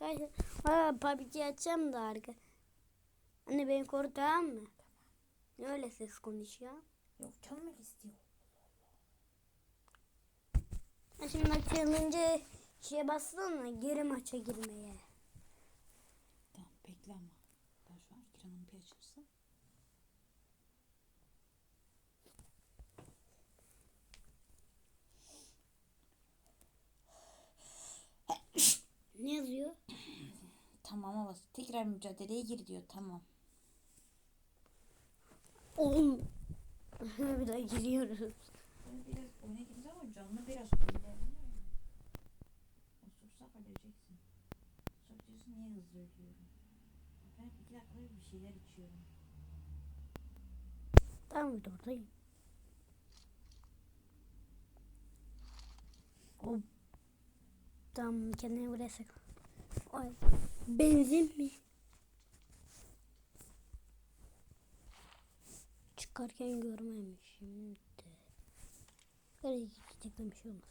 arkadaşlar. Aa, PUBG açacağım da arka. Anne beni koru tamam mı? Ne öyle ses konuşuyor? Yok çalmak istiyor. Ha şimdi bak challenge'e şeye bassana geri maça girmeye. Tamam bekle ama. Tamama bas. Tekrar mücadeleye gir diyor. Tamam. Oğlum. bir daha giriyoruz. Biraz oyuna gireceğiz ama canlı biraz ilerliyor. Osursak öleceksin. Çok diyorsun niye hızlı ölüyorum. Ben iki dakikada bir şeyler içiyorum. Tamam bir de oradayım. O Tamam kendini buraya sak. Benzin mi? Çıkarken görmemişim de. Böyle çiçekten bir şey olmaz.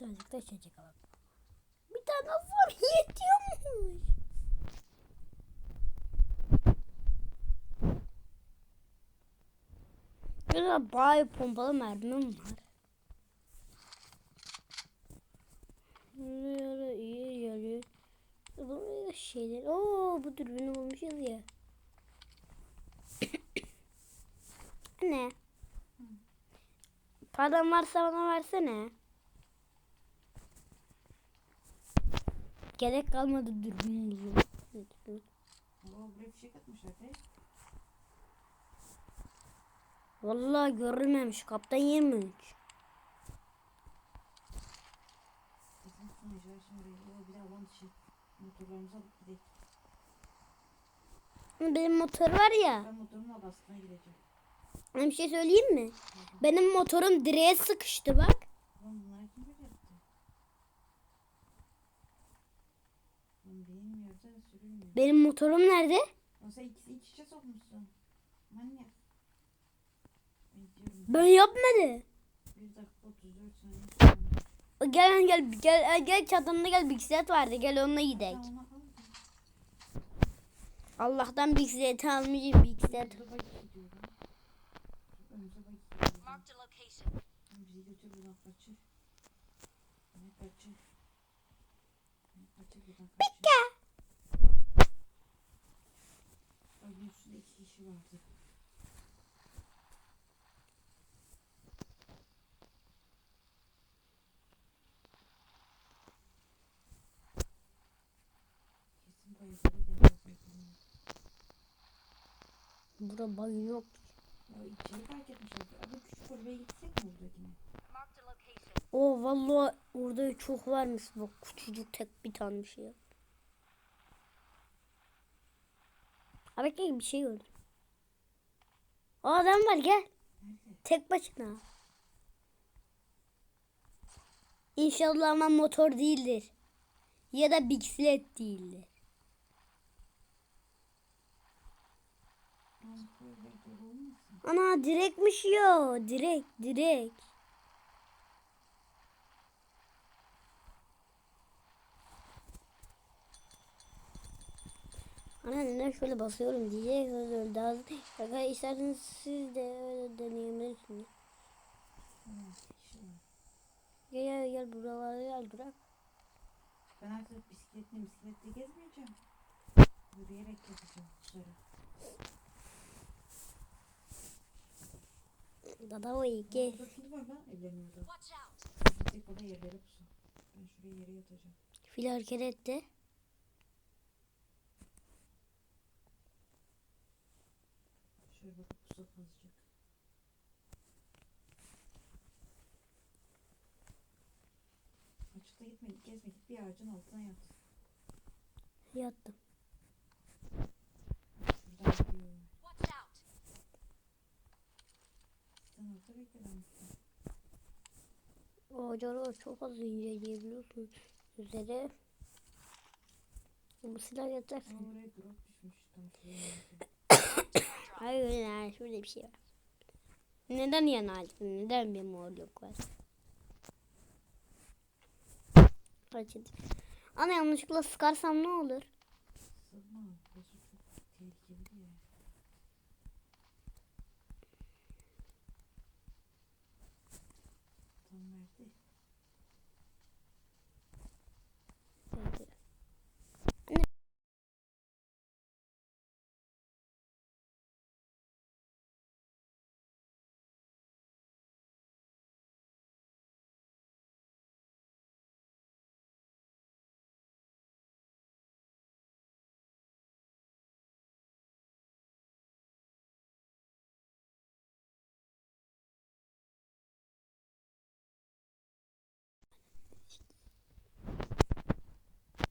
Birazcık da çiçek alalım. Bir tane var yetiyormuş. Burada bayağı pompalı mermim var. Böyle iyi geliyor. Bu şeyler. Oo bu dürbünü bulmuşuz ya. ne? Param varsa bana versene. Gerek kalmadı dürbün be. Vallahi görülmemiş. Kaptan 23. Bizim sunucular şimdi bir de alan dışı motorlarımızı alıp gidelim. Benim motor var ya. Ben motorumun odasına gideceğim. Ben bir şey söyleyeyim mi? Benim motorum direğe sıkıştı bak. Lan bunlar kim böyle yaptı? Lan bilmiyorsa sürülmüyor. Benim motorum nerede? Lan sen ikisi iç içe sokmuşsun. Manyak. Ben yapmadım. 1 dakika 34 saniye. Gel gel gel gel çadırında gel bisiklet vardı. Gel onunla al. Allah'tan bisikleti almışım bisiklet. Bak gidiyor lan. Önümüze bak Geldi zaten. Burada bug yok. Ya içeri fark etmişler. Abi küçük kulübeye gitsek mi buradakine? O vallahi orada çok varmış bak küçücük tek bir tane bir şey. Abi gel bir şey gördüm. O adam var gel. Nerede? Tek başına. İnşallah ama motor değildir. Ya da bisiklet değildir. Lan böyle dolu olmasın? Ana direkmiş ya. Direk, direk. Ana neden şöyle basıyorum diyeceksiniz öyle daha Şaka isterseniz siz de öyle deneyebilirsiniz. Gel gel gel buralara gel durak. Ben artık bisikletle bisikletle gezmeyeceğim. Yürüyerek yapacağım dışarı. Dada o iyi gel. Orada fil var lan evlerin orada. Watch out. Gidecek orada yerlere pusu. Ben şuraya yere yatacağım. Fil hareket etti. Şöyle bakıp pusu kazacak. Açıkta gitmedik gezmedik bir ağacın altına yat. Yattım. hafta beklememiştim. Çok az inceleyebiliyorsun. Üzere bu silah yatacaksın. Hayır öyle yani şöyle bir şey var. Neden yana aldın? Neden bir morluk var? Kaçın. Ana yanlışlıkla sıkarsam ne olur? birthday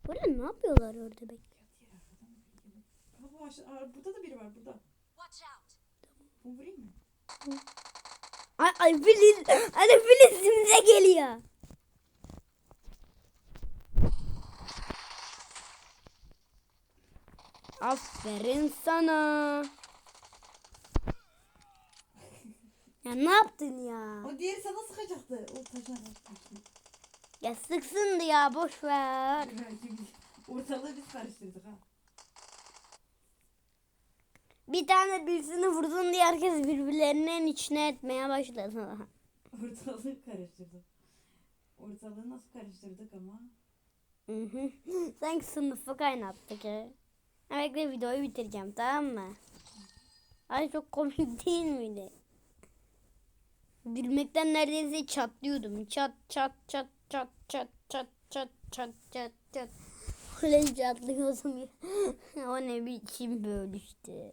Burada ne yapıyorlar orada be? Yat yer arkadan mı geliyor? Baba aşağı, aa, burada da biri var burada. Watch out. Bunu vurayım mı? Ay, ay Filiz, hadi Filiz bize geliyor. Aferin sana. Ya ne yaptın ya? O diğeri sana sıkacaktı. O taşına kaçtı. Ya sıksındı ya boş ver. Ortalığı biz karıştırdık ha. Bir tane birisini vurdun diye herkes birbirlerinin içine etmeye başladı. Ortalığı karıştırdık. Ortalığı nasıl karıştırdık ama? Hı hı. Sanki sınıfı kaynattık ya. Bekle videoyu bitireceğim tamam mı? Ay çok komik değil miydi? Gülmekten neredeyse çatlıyordum. Çat çat çat çat çat çat çat çat çat çat. Öyle çatlıyordum ya. o ne biçim böyle işte.